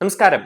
നമസ്കാരം.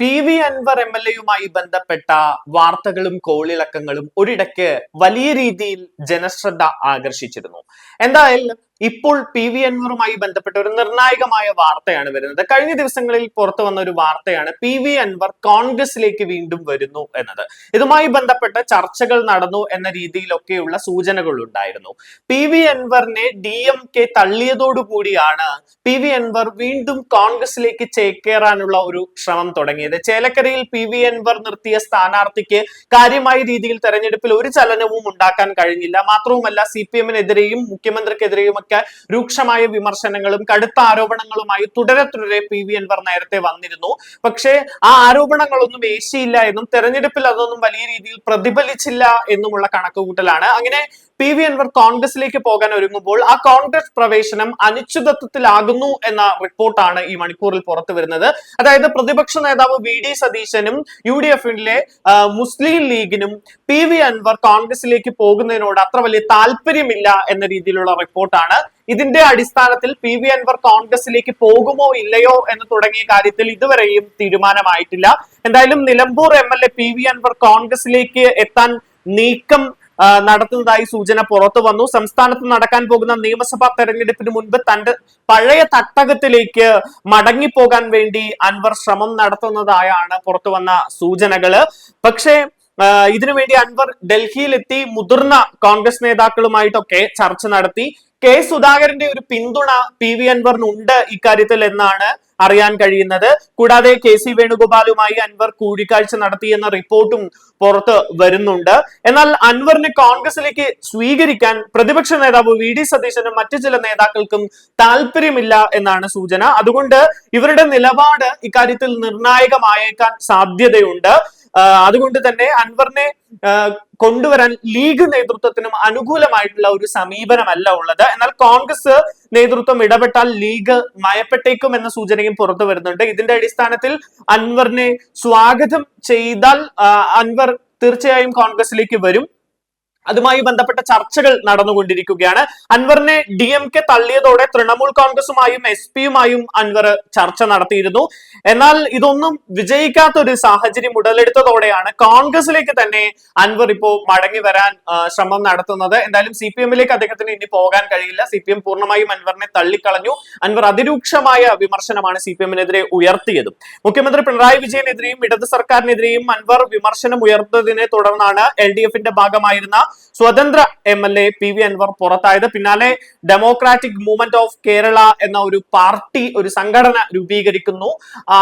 P V Anvar M L എയുമായി ബന്ധപ്പെട്ട വാർത്തകളും കോളിളക്കങ്ങളും ഒരിടയ്ക്ക് വലിയ രീതിയിൽ ജനശ്രദ്ധ ആകർഷിച്ചിരുന്നു. എന്തായാലും ഇപ്പോൾ പി വി അൻവറുമായി ബന്ധപ്പെട്ട ഒരു നിർണായകമായ വാർത്തയാണ് വരുന്നത്. കഴിഞ്ഞ ദിവസങ്ങളിൽ പുറത്തു വന്ന ഒരു വാർത്തയാണ് പി വി അൻവർ കോൺഗ്രസിലേക്ക് വീണ്ടും വരുന്നു എന്നത്. ഇതുമായി ബന്ധപ്പെട്ട ചർച്ചകൾ നടന്നു എന്ന രീതിയിലൊക്കെയുള്ള സൂചനകൾ ഉണ്ടായിരുന്നു. പി വി അൻവറിനെ ഡി എം കെ തള്ളിയതോടുകൂടിയാണ് പി വി അൻവർ വീണ്ടും കോൺഗ്രസിലേക്ക് ചേക്കേറാനുള്ള ഒരു ശ്രമം തുടങ്ങിയത്. ചേലക്കരയിൽ പി വി അൻവർ നിർത്തിയ സ്ഥാനാർത്ഥിക്ക് കാര്യമായ രീതിയിൽ തെരഞ്ഞെടുപ്പിൽ ഒരു ചലനവും ഉണ്ടാക്കാൻ കഴിഞ്ഞില്ല. മാത്രവുമല്ല സി പി എമ്മിനെതിരെയും മുഖ്യമന്ത്രിക്കെതിരെയും ഒക്കെ രൂക്ഷമായ വിമർശനങ്ങളും കടുത്ത ആരോപണങ്ങളുമായി തുടരെ തുടരെ പി വി അൻവർ നേരത്തെ വന്നിരുന്നു. പക്ഷേ ആ ആരോപണങ്ങളൊന്നും ഏശിയില്ല എന്നും തെരഞ്ഞെടുപ്പിൽ അതൊന്നും വലിയ രീതിയിൽ പ്രതിഫലിച്ചില്ല എന്നുമുള്ള കണക്കുകൂട്ടലാണ്. അങ്ങനെ പി വി അൻവർ കോൺഗ്രസിലേക്ക് പോകാൻ ഒരുങ്ങുമ്പോൾ ആ കോൺഗ്രസ് പ്രവേശനം അനിശ്ചിതത്വത്തിലാകുന്നു എന്ന റിപ്പോർട്ടാണ് ഈ മണിക്കൂറിൽ പുറത്തു വരുന്നത്. അതായത് പ്രതിപക്ഷ നേതാവ് വി ഡി സതീശനും യു ഡി എഫിലെ മുസ്ലിം ലീഗിനും പി വി അൻവർ കോൺഗ്രസിലേക്ക് പോകുന്നതിനോട് അത്ര വലിയ താല്പര്യമില്ല എന്ന രീതിയിലുള്ള റിപ്പോർട്ടാണ്. ഇതിന്റെ അടിസ്ഥാനത്തിൽ പി വി അൻവർ കോൺഗ്രസിലേക്ക് പോകുമോ ഇല്ലയോ എന്ന് തുടങ്ങിയ കാര്യത്തിൽ ഇതുവരെയും തീരുമാനമായിട്ടില്ല. എന്തായാലും Nilambur M L A P V Anvar കോൺഗ്രസിലേക്ക് എത്താൻ നീക്കം നടത്തുന്നതായി സൂചന പുറത്തു വന്നു. സംസ്ഥാനത്ത് നടക്കാൻ പോകുന്ന നിയമസഭാ തെരഞ്ഞെടുപ്പിന് മുൻപ് തന്റെ പഴയ തട്ടകത്തിലേക്ക് മടങ്ങിപ്പോകാൻ വേണ്ടി അൻവർ ശ്രമം നടത്തുന്നതായാണ് പുറത്തു വന്ന സൂചനകൾ. പക്ഷേ ഇതിനുവേണ്ടി അൻവർ ഡൽഹിയിലെത്തി മുതിർന്ന കോൺഗ്രസ് നേതാക്കളുമായിട്ടൊക്കെ ചർച്ച നടത്തി. കെ സുധാകരന്റെ ഒരു പിന്തുണ പി വി അൻവറിനുണ്ട് ഇക്കാര്യത്തിൽ എന്നാണ് അറിയാൻ കഴിയുന്നത്. കൂടാതെ കെ സി വേണുഗോപാലുമായി അൻവർ കൂടിക്കാഴ്ച നടത്തിയെന്ന റിപ്പോർട്ടും പുറത്ത് വരുന്നുണ്ട്. എന്നാൽ അൻവറിനെ കോൺഗ്രസിലേക്ക് സ്വീകരിക്കാൻ പ്രതിപക്ഷ നേതാവ് വി ഡി സതീശനും മറ്റു ചില നേതാക്കൾക്കും താല്പര്യമില്ല എന്നാണ് സൂചന. അതുകൊണ്ട് ഇവരുടെ നിലപാട് ഇക്കാര്യത്തിൽ നിർണായകമായേക്കാൻ സാധ്യതയുണ്ട്. അതുകൊണ്ട് തന്നെ അൻവറിനെ കൊണ്ടുവരാൻ ലീഗ് നേതൃത്വത്തിനും അനുകൂലമായിട്ടുള്ള ഒരു സമീപനമല്ല ഉള്ളത്. എന്നാൽ കോൺഗ്രസ് നേതൃത്വം ഇടപെട്ടാൽ ലീഗ് മയപ്പെട്ടേക്കും എന്ന സൂചനയും പുറത്തു വരുന്നുണ്ട്. ഇതിന്റെ അടിസ്ഥാനത്തിൽ അൻവറിനെ സ്വാഗതം ചെയ്താൽ അൻവർ തീർച്ചയായും കോൺഗ്രസിലേക്ക് വരും. അതുമായി ബന്ധപ്പെട്ട ചർച്ചകൾ നടന്നുകൊണ്ടിരിക്കുകയാണ്. അൻവറിനെ ഡി എം കെ തള്ളിയതോടെ തൃണമൂൽ കോൺഗ്രസുമായും എസ് പിയുമായും അൻവർ ചർച്ച നടത്തിയിരുന്നു. എന്നാൽ ഇതൊന്നും വിജയിക്കാത്ത ഒരു സാഹചര്യം ഉടലെടുത്തതോടെയാണ് കോൺഗ്രസിലേക്ക് തന്നെ അൻവർ ഇപ്പോൾ മടങ്ങി വരാൻ ശ്രമം നടത്തുന്നത്. എന്തായാലും സി പി എമ്മിലേക്ക് അദ്ദേഹത്തിന് ഇനി പോകാൻ കഴിയില്ല. സി പി എം പൂർണമായും അൻവറിനെ തള്ളിക്കളഞ്ഞു. അൻവർ അതിരൂക്ഷമായ വിമർശനമാണ് സി പി എമ്മിനെതിരെ ഉയർത്തിയതും. മുഖ്യമന്ത്രി പിണറായി വിജയനെതിരെയും ഇടത് സർക്കാരിനെതിരെയും അൻവർ വിമർശനം ഉയർത്തതിനെ തുടർന്നാണ് എൽ ഡി എഫിന്റെ ഭാഗമായിരുന്ന സ്വതന്ത്ര M L A P V Anvar പുറത്തായത്. പിന്നാലെ ഡെമോക്രാറ്റിക് മൂവ്മെന്റ് ഓഫ് കേരള എന്ന ഒരു പാർട്ടി ഒരു സംഘടന രൂപീകരിക്കുന്നു.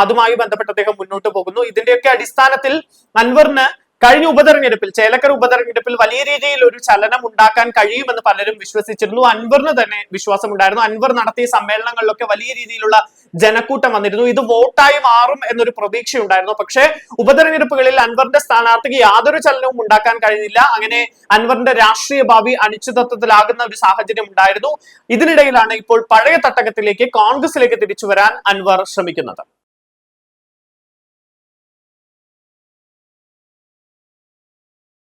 അതുമായി ബന്ധപ്പെട്ട് അദ്ദേഹം മുന്നോട്ട് പോകുന്നു. ഇതിന്റെയൊക്കെ അടിസ്ഥാനത്തിൽ അൻവറിന് കഴിഞ്ഞ ഉപതെരഞ്ഞെടുപ്പിൽ ചേലക്കർ ഉപതെരഞ്ഞെടുപ്പിൽ വലിയ രീതിയിൽ ഒരു ചലനം ഉണ്ടാക്കാൻ കഴിയുമെന്ന് പലരും വിശ്വസിച്ചിരുന്നു. അൻവറിന് തന്നെ വിശ്വാസം ഉണ്ടായിരുന്നു അൻവർ നടത്തിയ സമ്മേളനങ്ങളിലൊക്കെ വലിയ രീതിയിലുള്ള ജനക്കൂട്ടം വന്നിരുന്നു. ഇത് വോട്ടായി മാറും എന്നൊരു പ്രതീക്ഷ ഉണ്ടായിരുന്നു പക്ഷേ ഉപതെരഞ്ഞെടുപ്പുകളിൽ അൻവറിന്റെ സ്ഥാനാർത്ഥിക്ക് യാതൊരു ചലനവും ഉണ്ടാക്കാൻ കഴിഞ്ഞില്ല. അങ്ങനെ അൻവറിന്റെ രാഷ്ട്രീയ ഭാവി അനിശ്ചിതത്വത്തിലാകുന്ന ഒരു സാഹചര്യം ഉണ്ടായിരുന്നു. ഇതിനിടയിലാണ് ഇപ്പോൾ പഴയ തട്ടകത്തിലേക്ക് കോൺഗ്രസിലേക്ക് തിരിച്ചു വരാൻ അൻവർ ശ്രമിക്കുന്നത്.